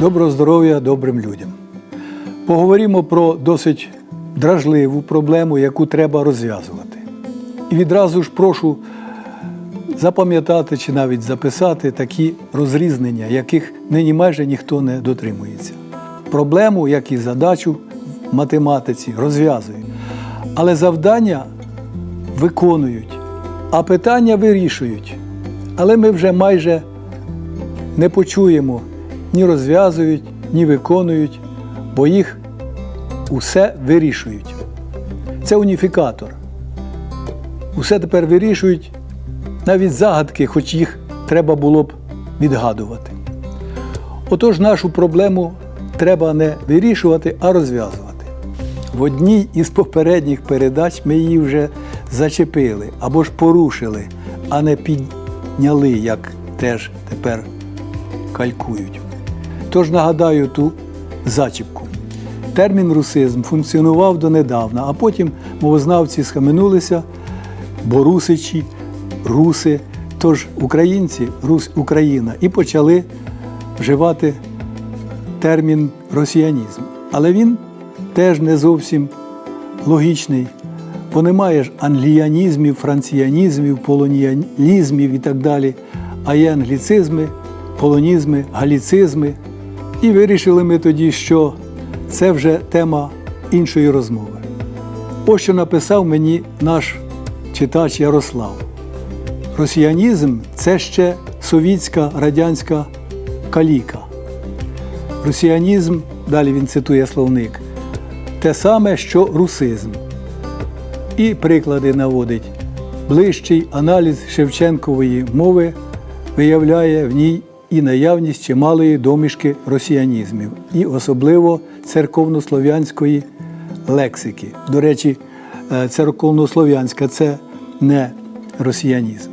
Доброго здоров'я добрим людям. Поговоримо про досить дражливу проблему, яку треба розв'язувати. І відразу ж прошу запам'ятати чи навіть записати такі розрізнення, яких нині майже ніхто не дотримується. Проблему, як і задачу в математиці розв'язують, але завдання виконують, а питання вирішують. Але ми вже майже не почуємо ні розв'язують, ні виконують, бо їх усе вирішують. Це уніфікатор. Усе тепер вирішують навіть загадки, хоч їх треба було б відгадувати. Отож, нашу проблему треба не вирішувати, а розв'язувати. В одній із попередніх передач ми її вже зачепили або ж порушили, а не підняли, як теж тепер калькують. Тож нагадаю ту зачіпку. Термін русизм функціонував донедавна, а потім мовознавці схаменулися, бо русичі, руси, тож українці, Русь, Україна, і почали вживати термін росіянізм. Але він теж не зовсім логічний, бо немає ж англіянізмів, франціянізмів, полоніалізмів і так далі, а є англіцизми, полонізми, галіцизми. І вирішили ми тоді, що це вже тема іншої розмови. Ось що написав мені наш читач Ярослав. Росіянізм це ще совітська радянська каліка. Росіянізм, далі він цитує словник, те саме, що русизм. І приклади наводить. Ближчий аналіз Шевченкової мови виявляє в ній і наявність чималої домішки росіянізмів, і особливо церковнослов'янської лексики. До речі, е, церковнослов'янська це не росіянізм.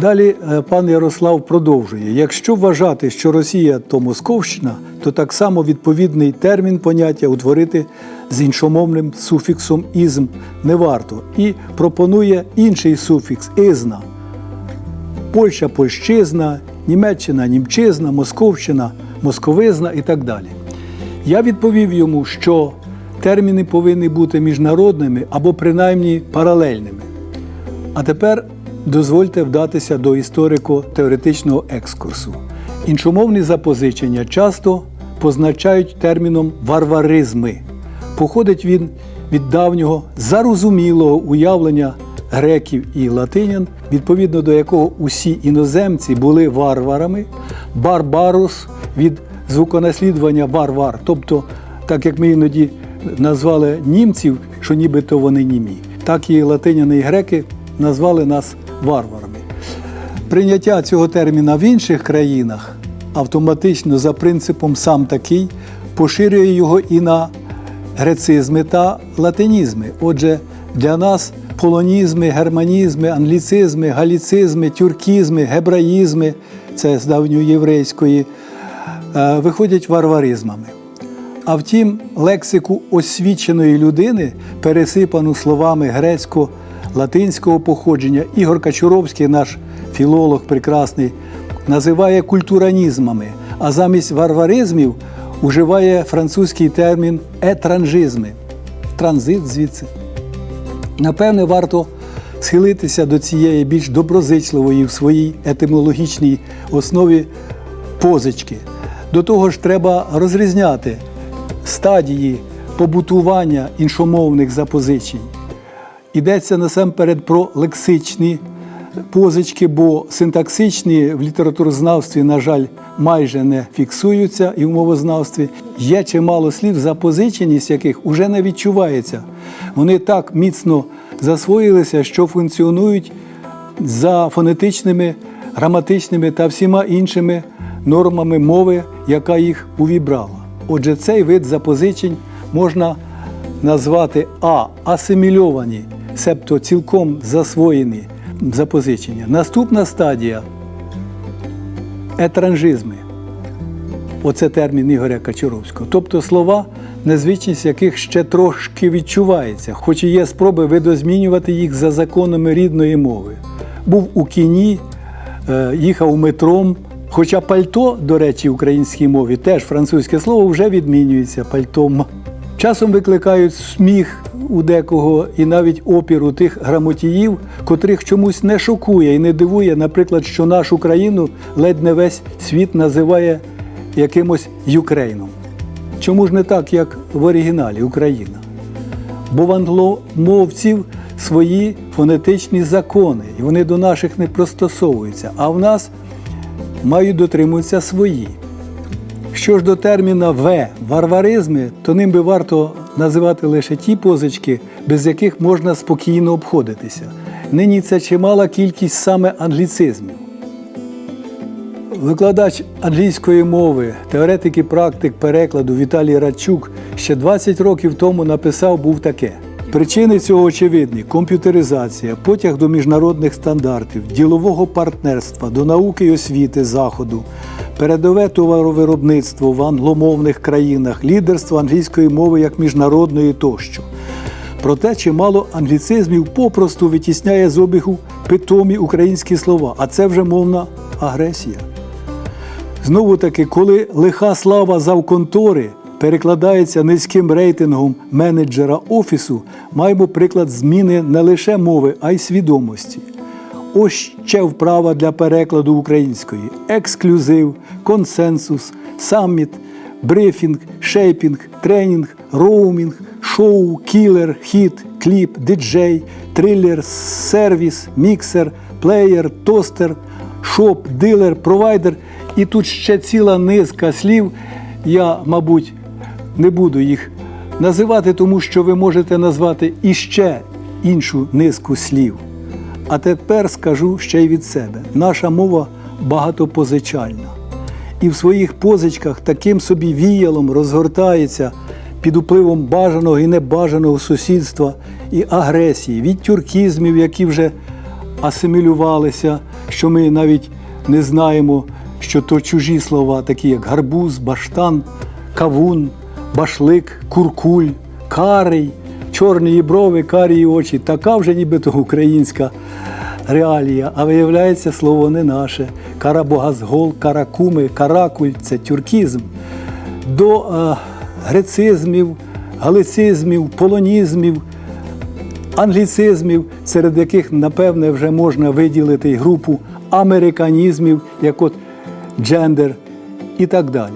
Далі е, пан Ярослав продовжує: якщо вважати, що Росія то Московщина, то так само відповідний термін поняття утворити з іншомовним суфіксом ізм не варто і пропонує інший суфікс ізна. Польща польщизна, Німеччина німчизна, Московщина, московизна і так далі. Я відповів йому, що терміни повинні бути міжнародними або принаймні паралельними. А тепер дозвольте вдатися до історико-теоретичного екскурсу. Іншомовні запозичення часто позначають терміном варваризми. Походить він від давнього зарозумілого уявлення греків і латинян, відповідно до якого усі іноземці були варварами, барбарус від звуконаслідування варвар, тобто, так як ми іноді назвали німців, що нібито вони німі, так і латиняни і греки назвали нас варварами. Прийняття цього терміна в інших країнах автоматично за принципом сам такий поширює його і на грецизми та латинізми. Отже, для нас полонізми, германізми, англіцизми, галіцизми, тюркізми, гебраїзми це з давньоєврейської, е, виходять варваризмами. А втім, лексику освіченої людини, пересипану словами грецько-латинського походження, Ігор Качуровський, наш філолог прекрасний, називає культуранізмами, а замість варваризмів уживає французький термін етранжизми транзит звідси. Напевне, варто схилитися до цієї більш доброзичливої в своїй етимологічній основі позички. До того ж, треба розрізняти стадії побутування іншомовних запозичень. Йдеться насамперед про лексичні позички, бо синтаксичні в літературознавстві, на жаль, майже не фіксуються і в мовознавстві. Є чимало слів, запозиченість яких уже не відчувається. Вони так міцно засвоїлися, що функціонують за фонетичними, граматичними та всіма іншими нормами мови, яка їх увібрала. Отже, цей вид запозичень можна назвати А асимільовані, себто цілком засвоєні запозичення. Наступна стадія етранжизми. Оце термін Ігоря Качуровського. Тобто слова, незвичність яких ще трошки відчувається, хоч і є спроби видозмінювати їх за законами рідної мови. Був у кіні, е, їхав метром, Хоча пальто, до речі, в українській мові теж французьке слово вже відмінюється пальтом. Часом викликають сміх у декого і навіть опір у тих грамотіїв, котрих чомусь не шокує і не дивує, наприклад, що нашу країну ледь не весь світ називає якимось Юкрейном. Чому ж не так, як в оригіналі Україна? Бо в англомовців свої фонетичні закони, і вони до наших не пристосовуються, а в нас мають дотримуватися свої. Що ж до терміна В варваризми, то ним би варто називати лише ті позички, без яких можна спокійно обходитися. Нині це чимала кількість саме англіцизмів. Викладач англійської мови, теоретик і практик перекладу Віталій Радчук ще 20 років тому написав був таке. Причини цього очевидні: комп'ютеризація, потяг до міжнародних стандартів, ділового партнерства, до науки і освіти Заходу, передове товаровиробництво в англомовних країнах, лідерство англійської мови як міжнародної тощо. Проте чимало англіцизмів попросту витісняє з обігу питомі українські слова, а це вже мовна агресія. Знову таки, коли лиха слава завконтори перекладається низьким рейтингом менеджера офісу, маємо приклад зміни не лише мови, а й свідомості. Ось ще вправа для перекладу української: ексклюзив, консенсус, саміт, брифінг, шейпінг, тренінг, роумінг, шоу, кілер, хіт, кліп, диджей, трилер, сервіс, міксер, плеєр, тостер, шоп, дилер, провайдер. І тут ще ціла низка слів. Я, мабуть, не буду їх називати, тому що ви можете назвати іще іншу низку слів. А тепер скажу ще й від себе: наша мова багатопозичальна. І в своїх позичках таким собі віялом розгортається під впливом бажаного і небажаного сусідства і агресії, від тюркізмів, які вже асимілювалися, що ми навіть не знаємо, що то чужі слова, такі як гарбуз, баштан, кавун, башлик, куркуль, карий, чорні брови, карі очі. Така вже нібито українська реалія, а виявляється, слово не наше. Карабогазгол, каракуми, каракуль це тюркізм. До е, грецизмів, галицизмів, полонізмів, англіцизмів, серед яких, напевне, вже можна виділити групу американізмів, як от джендер і так далі.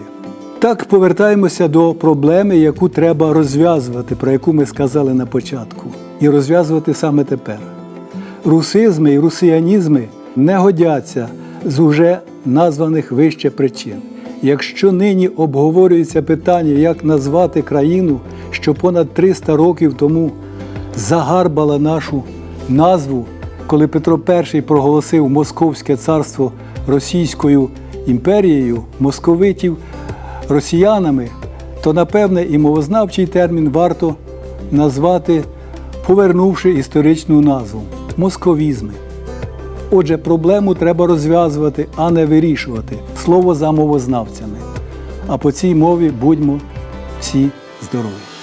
Так повертаємося до проблеми, яку треба розв'язувати, про яку ми сказали на початку, і розв'язувати саме тепер. Русизми і русіанізми не годяться з уже названих вище причин. Якщо нині обговорюється питання, як назвати країну, що понад 300 років тому загарбала нашу назву, коли Петро І проголосив Московське царство Російською імперією, московитів росіянами, то напевне і мовознавчий термін варто назвати, повернувши історичну назву московізми. Отже, проблему треба розв'язувати, а не вирішувати слово за мовознавцями. А по цій мові будьмо всі здорові!